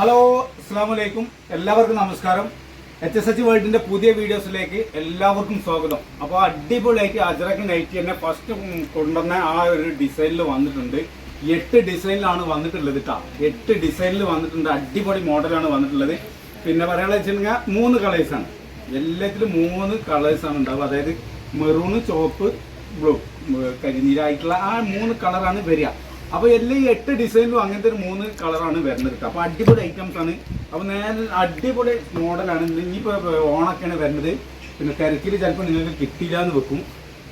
Hello അസ്സാം വലൈക്കും എല്ലാവർക്കും നമസ്കാരം. എച്ച് എസ് എച്ച് വേൾഡിന്റെ പുതിയ വീഡിയോസിലേക്ക് എല്ലാവർക്കും സ്വാഗതം. അപ്പോൾ അടിപൊളിയായിട്ട് അജറക്ക് നൈറ്റി തന്നെ ഫസ്റ്റ് കൊണ്ടുവന്ന ആ ഒരു ഡിസൈനിൽ വന്നിട്ടുണ്ട്. എട്ട് ഡിസൈനിലാണ് വന്നിട്ടുള്ളത് കേട്ടോ എട്ട് ഡിസൈനിൽ വന്നിട്ടുണ്ട്. അടിപൊളി മോഡലാണ് വന്നിട്ടുള്ളത്. പിന്നെ പറയാനുള്ള വെച്ചിട്ടുണ്ടെങ്കിൽ മൂന്ന് കളേഴ്സാണ് എല്ലാത്തിലും മൂന്ന് കളേഴ്സാണ് ഉണ്ടാവുക. അതായത് മെറൂണ് ചുവപ്പ് ബ്ലൂ കരിനീരായിട്ടുള്ള ആ മൂന്ന് കളറാണ് വരിക. അപ്പൊ എല്ലാ ഈ എട്ട് ഡിസൈനിലും അങ്ങനത്തെ ഒരു മൂന്ന് കളറാണ് വരുന്നത് അപ്പോൾ അപ്പൊ അടിപൊളി ഐറ്റംസ് ആണ്. അപ്പൊ നേരെ അടിപൊളി മോഡലാണ് ഇനിയിപ്പോ ഓണൊക്കെയാണ് വരുന്നത്. പിന്നെ തിരക്കിൽ ചിലപ്പോൾ നിങ്ങൾക്ക് കിട്ടില്ല എന്ന് വെക്കും.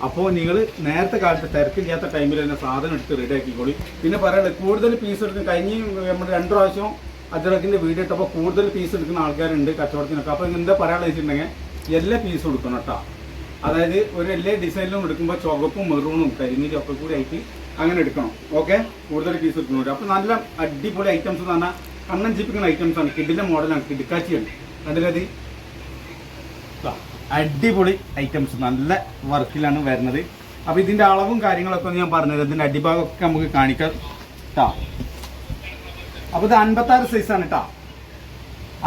അപ്പോൾ നിങ്ങൾ നേരത്തെ കാലത്ത് തിരക്കില്ലാത്ത ടൈമിൽ തന്നെ സാധനം എടുത്ത് റെഡി ആക്കിക്കോളി. പിന്നെ പറയാനുള്ളത് കൂടുതൽ പീസ് എടുക്കും കഴിഞ്ഞ നമ്മൾ രണ്ട് പ്രാവശ്യം അജറക്കിന്റെ വീഡിയോ ഇട്ടപ്പോൾ കൂടുതൽ പീസ് എടുക്കുന്ന ആൾക്കാരുണ്ട് കച്ചവടത്തിനൊക്കെ. അപ്പോൾ എന്താ പറയാനുള്ള വെച്ചിട്ടുണ്ടെങ്കിൽ എല്ലാ പീസും എടുക്കണം കേട്ടോ അതായത് ഒരു എല്ലാ ഡിസൈനിലും എടുക്കുമ്പോൾ ചുവപ്പും മെറൂണും കരിനീരും ഒക്കെ കൂടി ആയിട്ട് അങ്ങനെ എടുക്കണം. ഓക്കെ കൂടുതൽ പീസ് എടുക്കുന്നുണ്ട് അപ്പോൾ നല്ല അടിപൊളി ഐറ്റംസ് എന്ന് പറഞ്ഞാൽ കണ്ണൻ ചിപ്പിക്കുന്ന ഐറ്റംസ് ആണ്. കിഡിന്റെ മോഡലാണ് കിഡിക്കാച്ചിയാണ് ദാ, അടിപൊളി ഐറ്റംസ് നല്ല വർക്കിലാണ് വരുന്നത്. അപ്പോൾ ഇതിന്റെ അളവും കാര്യങ്ങളൊക്കെ ഞാൻ പറഞ്ഞത് ഇതിന്റെ അടിഭാഗമൊക്കെ നമുക്ക് കാണിക്കാം. കേട്ടോ അപ്പോൾ ഇത് അൻപത്താറ് സൈസാണ് കേട്ടോ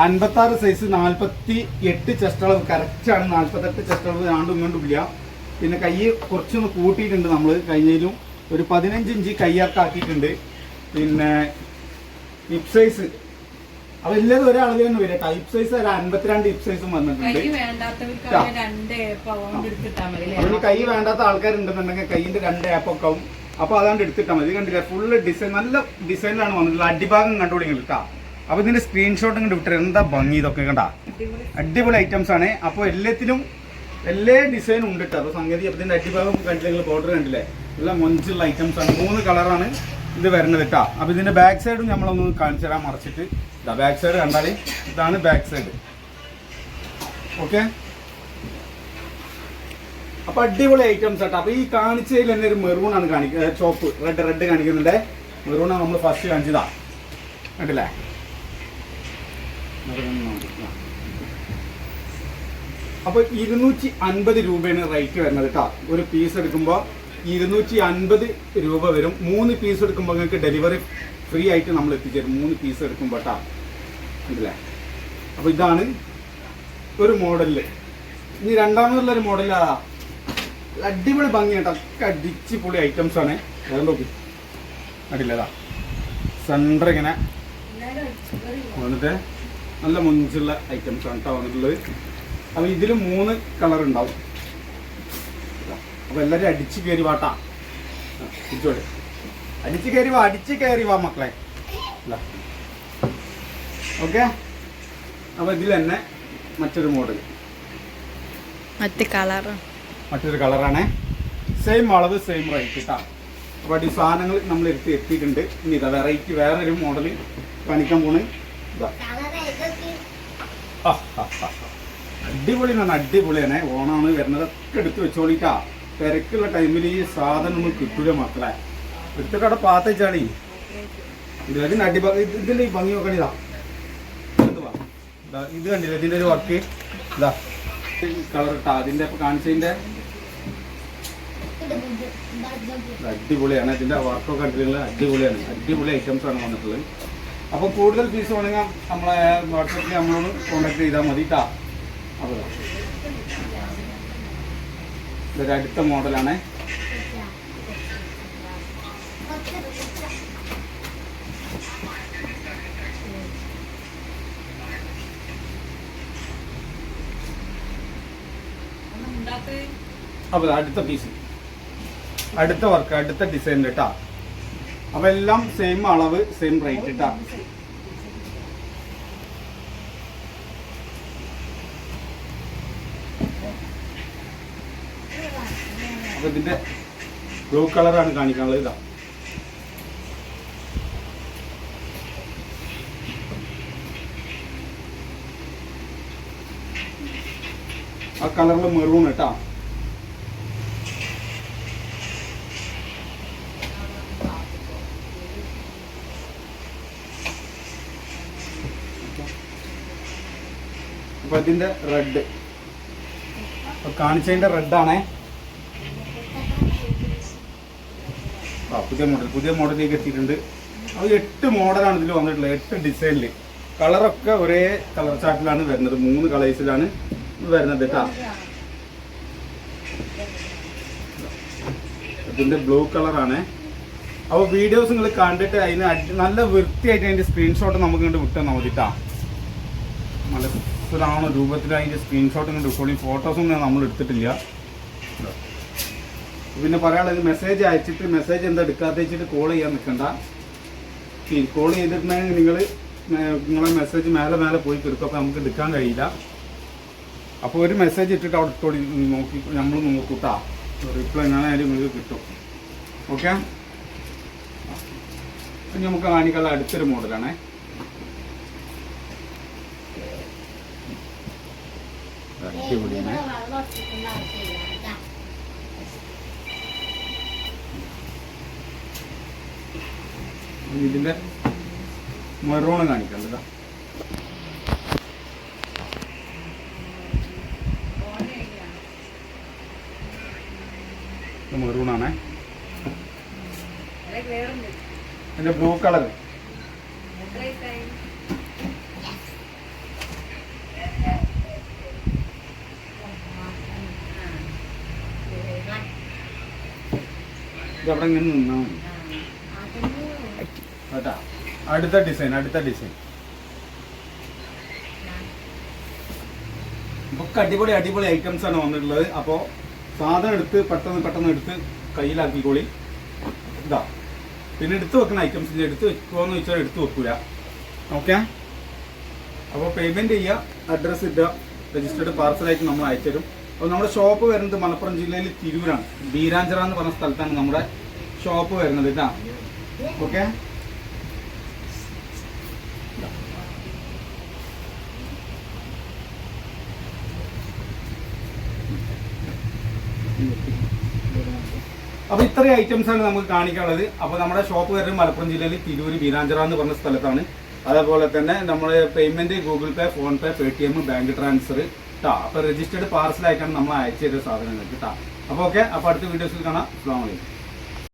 അൻപത്താറ് സൈസ് നാൽപ്പത്തി എട്ട് ചെസ്റ്റ് അളവ് കറക്റ്റാണ് നാൽപ്പത്തെട്ട് ചെസ്റ്റ് അളവ്. ആണ്ടും ഇങ്ങോട്ടും ഇല്ല. പിന്നെ കൈ കുറച്ചൊന്ന് കൂട്ടിയിട്ടുണ്ട് നമ്മൾ കഴിഞ്ഞതിലും. ഒരു പതിനഞ്ച് ഇഞ്ച് കയ്യാർക്കാക്കിയിട്ടുണ്ട് പിന്നെ ഹിപ് സൈസ് അപ്പൊ എല്ലാതും ഒരളവ് തന്നെ വരിക ടൈപ്പ് സൈസ് ഒരു അൻപത്തിരണ്ട് ഹിപ് സൈസും വന്നിട്ടുണ്ട്. എടുത്തിട്ടാ? അതിന് കൈ വേണ്ടാത്ത ആൾക്കാരുണ്ടെന്നുണ്ടെങ്കിൽ കൈയിന്റെ രണ്ട് ആപ്പൊക്കെ ആവും അപ്പൊ അതാണ്ട് എടുത്തിട്ടാൽ മതി. ഇത് കണ്ടില്ല? ഫുള്ള് ഡിസൈൻ നല്ല ഡിസൈനിലാണ് വന്നിട്ടുള്ളത്. അടിഭാഗം കണ്ടുപിടിക്കും കേട്ടോ. അപ്പൊ ഇതിന്റെ സ്ക്രീൻഷോട്ട് ഇങ്ങോട്ട് വിട്ടു എന്താ ഭംഗി ഇതൊക്കെ കണ്ടാ? അടിപൊളി. ഐറ്റംസ് ആണ്. അപ്പോൾ എല്ലാത്തിലും എല്ലാ ഡിസൈനും ഉണ്ട് കേട്ടോ. അപ്പൊ സംഗതി ഇതിന്റെ അടിഭാഗം കണ്ടില്ലെങ്കിൽ ബോർഡർ കണ്ടില്ലേ? എല്ലാം മൊഞ്ചുള്ള ഐറ്റംസ് ആണ്. മൂന്ന് കളറാണ് ഇത് വരുന്നത് കേട്ടോ അപ്പോൾ ഇതിന്റെ ബാക്ക് സൈഡും നമ്മളൊന്ന് കാണിച്ചു തരാൻ മറിച്ചിട്ട്. ഇതാ ബാക്ക് സൈഡ് കണ്ടാൽ ഇതാണ് ബാക്ക് സൈഡ് ഓക്കെ അപ്പൊ അടിപൊളി ഐറ്റംസ് ആട്ടോ അപ്പൊ ഈ കാണിച്ചതിൽ തന്നെ ഒരു മെറൂൺ ആണ് കാണിക്കുന്നത് ചോപ്പ് റെഡ് റെഡ് കാണിക്കുന്നുണ്ട്. മെറൂൺ ആണ് നമ്മൾ ഫസ്റ്റ് കാണിച്ചതാ. കണ്ടില്ലേ. അപ്പൊ ഇരുന്നൂറ്റി അൻപത് രൂപയാണ് റേറ്റ് വരുന്നത് കേട്ടോ ഒരു പീസ് എടുക്കുമ്പോൾ ഇരുന്നൂറ്റി അൻപത് രൂപ വരും. മൂന്ന് പീസ് എടുക്കുമ്പോൾ നിങ്ങൾക്ക് ഡെലിവറി ഫ്രീ ആയിട്ട് നമ്മൾ എത്തിച്ചേരും. മൂന്ന് പീസ് എടുക്കുമ്പോൾ കേട്ടോ അപ്പൊ ഇതാണ് ഒരു മോഡലിൽ ഇനി രണ്ടാമതുള്ള ഒരു മോഡലാ അടിപൊളി ഭംഗിയാട്ടോ ഒക്കെ അടിച്ച് പൊളി ഐറ്റംസ് ആണ് നോക്കി. അടിയില്ലതാ സെന്റർ ഇങ്ങനെ. വന്നിട്ട് നല്ല മുഞ്ചുള്ള ഐറ്റംസ് ആണ് കേട്ടോ വന്നിട്ടുള്ളത്. അപ്പോൾ ഇതിൽ മൂന്ന് കളർ ഉണ്ടാവും. അപ്പോൾ എല്ലാവരും അടിച്ചു കയറി വാട്ടാ. അടിച്ചു കയറി വാ അടിച്ചു കയറി വാ മക്കളെ. ഓക്കെ? അപ്പോൾ ഇതിൽ തന്നെ മറ്റൊരു മോഡൽ മറ്റേ കളർ മറ്റൊരു കളറാണ് സെയിം അളവ് സെയിം റേറ്റ് കേട്ടോ അപ്പോൾ ഈ സാധനങ്ങൾ നമ്മൾ എടുത്ത് എത്തിയിട്ടുണ്ട്. ഇനി ഇതാ വെറൈറ്റി വേറൊരു മോഡൽ കാണിക്കാൻ പോണ്. അടിപൊളി അടിപൊളിയാണ്. ഓണാണ് വരുന്നത്. ഒക്കെ എടുത്ത് വെച്ചോളിട്ടാ. തിരക്കുള്ള ടൈമിൽ ഈ സാധനം നമ്മൾ കിട്ടൂല മക്കളെ എടുത്തിട്ട് അവിടെ പാത്ത ഇതിന് ഇതിന്റെ അടിഭാഗം ഇത് ഇതിന്റെ ഈ ഭംഗി നോക്കണ ഇതാ. ഇത് കണ്ടില്ല ഇതിന്റെ ഒരു വർക്ക് ഇതാ. കളർ ഇട്ടാ അതിന്റെ കാണിച്ചതിന്റെ. അടിപൊളിയാണ് ഇതിന്റെ വർക്കൊക്കെ കണ്ടിട്ടുള്ള അടിപൊളിയാണ്. അടിപൊളി ഐറ്റംസ് ആണ് വന്നിട്ടുള്ളത്. അപ്പോൾ കൂടുതൽ പീസ് വേണമെങ്കിൽ നമ്മളെ വാട്സപ്പിൽ നമ്മളോട് കോൺടാക്ട് ചെയ്താൽ മതി കേട്ടോ അപ്പോൾ ഇതൊരു അടുത്ത മോഡലാണ്. അപ്പൊ അടുത്ത പീസ് അടുത്ത വർക്ക് അടുത്ത ഡിസൈൻ കേട്ടാ അപ്പോൾ എല്ലാം സെയിം അളവ് സെയിം റേറ്റ് കേട്ടാ അപ്പോൾ ഇതിന്റെ ബ്ലൂ കളറാണ് കാണിക്കാനുള്ളത് ഇതാ. ആ കളറിൽ മെറൂൺ കേട്ടാ അപ്പൊ ഇതിന്റെ റെഡ് കാണിച്ചതിന്റെ റെഡ് ആ പുതിയ മോഡൽ പുതിയ മോഡലിലേക്ക് എത്തിയിട്ടുണ്ട്. അത് എട്ട് മോഡലാണ് ഇതിൽ വന്നിട്ടുള്ളത്. എട്ട് ഡിസൈനിൽ കളറൊക്കെ ഒരേ കളർ ചാർട്ടിലാണ് വരുന്നത്. മൂന്ന് കളേഴ്സിലാണ് വരുന്നത് കേട്ടോ ഇതിന്റെ ബ്ലൂ കളറാണ് അപ്പോൾ വീഡിയോസ് നിങ്ങൾ കണ്ടിട്ട് അതിന് നല്ല വൃത്തിയായിട്ട് അതിന്റെ സ്ക്രീൻഷോട്ട് നമുക്ക് ഇങ്ങോട്ട് വിട്ടാൽ മതിട്ടാ നല്ല സുരാണോ രൂപത്തിൽ അതിന്റെ സ്ക്രീൻഷോട്ട് ഇങ്ങോട്ട് വിട്ടോളി ഫോട്ടോസൊന്നും നമ്മൾ എടുത്തിട്ടില്ല. പിന്നെ പറയാനുള്ളത് മെസ്സേജ് അയച്ചിട്ട് മെസ്സേജ് എന്താ എടുക്കാതെ വെച്ചിട്ട് കോൾ ചെയ്യാൻ നിൽക്കണ്ട കോൾ ചെയ്തിട്ടുണ്ടെങ്കിൽ നിങ്ങൾ നിങ്ങളെ മെസ്സേജ് മേലെ മേലെ പോയി കിടക്കും അപ്പോൾ നമുക്ക് എടുക്കാൻ കഴിയില്ല. അപ്പോൾ ഒരു മെസ്സേജ് ഇട്ടിട്ട് അവിടെ ഇട്ടോളി നോക്കി നമ്മൾ നോക്കൂട്ടാ. റിപ്ലൈ എങ്ങനെയായാലും നിങ്ങൾക്ക് കിട്ടും. ഓക്കെ ഇനി നമുക്ക് കാണിക്കാനുള്ള അടുത്തൊരു മോഡലാണേ അടിപൊളിയാണ്. ഇനി ഇതിന്റെ മെറൂണ് കാണിക്കാം കേട്ടോ. മെറൂണാണേ. എന്റെ ബ്ലൂ കളർ ഇതവിടെ ഇങ്ങനെ നിന്നാൽ മതി. അടുത്ത ഡിസൈൻ അടുത്ത ഡിസൈൻ. ഒക്കെ അടിപൊളി അടിപൊളി ഐറ്റംസ് ആണ് വന്നിട്ടുള്ളത്. അപ്പോൾ സാധനം എടുത്ത് പെട്ടെന്ന് പെട്ടെന്ന് എടുത്ത് കയ്യിലാക്കിക്കോളി ഇതാ. പിന്നെ എടുത്ത് വെക്കുന്ന ഐറ്റംസ് എടുത്ത് വെക്കുമോന്ന് വെച്ചാൽ എടുത്ത് വെക്കൂല. ഓക്കെ അപ്പോൾ പേയ്മെന്റ് ചെയ്യുക അഡ്രസ്സ് ഇടുക രജിസ്റ്റേർഡ് പാർസലായിട്ട് നമ്മൾ അയച്ചുതരും അപ്പോൾ നമ്മുടെ ഷോപ്പ് വരുന്നത് മലപ്പുറം ജില്ലയിൽ തിരൂരാണ്. ബീരാഞ്ചിറ എന്ന് പറഞ്ഞ സ്ഥലത്താണ് നമ്മുടെ ഷോപ്പ് വരുന്നത്. ഇതാ. ഓക്കെ അപ്പൊ ഇത്രയും ഐറ്റംസ് ആണ് നമുക്ക് കാണിക്കാനുള്ളത്. അപ്പോൾ നമ്മുടെ ഷോപ്പ് വരുന്നത് മലപ്പുറം ജില്ലയിൽ തിരൂര് ബീരാഞ്ചിറ എന്ന് പറഞ്ഞ സ്ഥലത്താണ്. അതേപോലെ തന്നെ നമ്മൾ payment Google Pay PhonePe Paytm bank transfer കേട്ടോ അപ്പോൾ രജിസ്റ്റേർഡ് പാർസലായിട്ടാണ് നമ്മൾ അയച്ചു തരുന്ന സാധനങ്ങൾ കേട്ടോ അപ്പോൾ ഓക്കെ അപ്പോൾ അടുത്ത വീഡിയോസിൽ കാണാം. അസ്സാം വലൈക്കും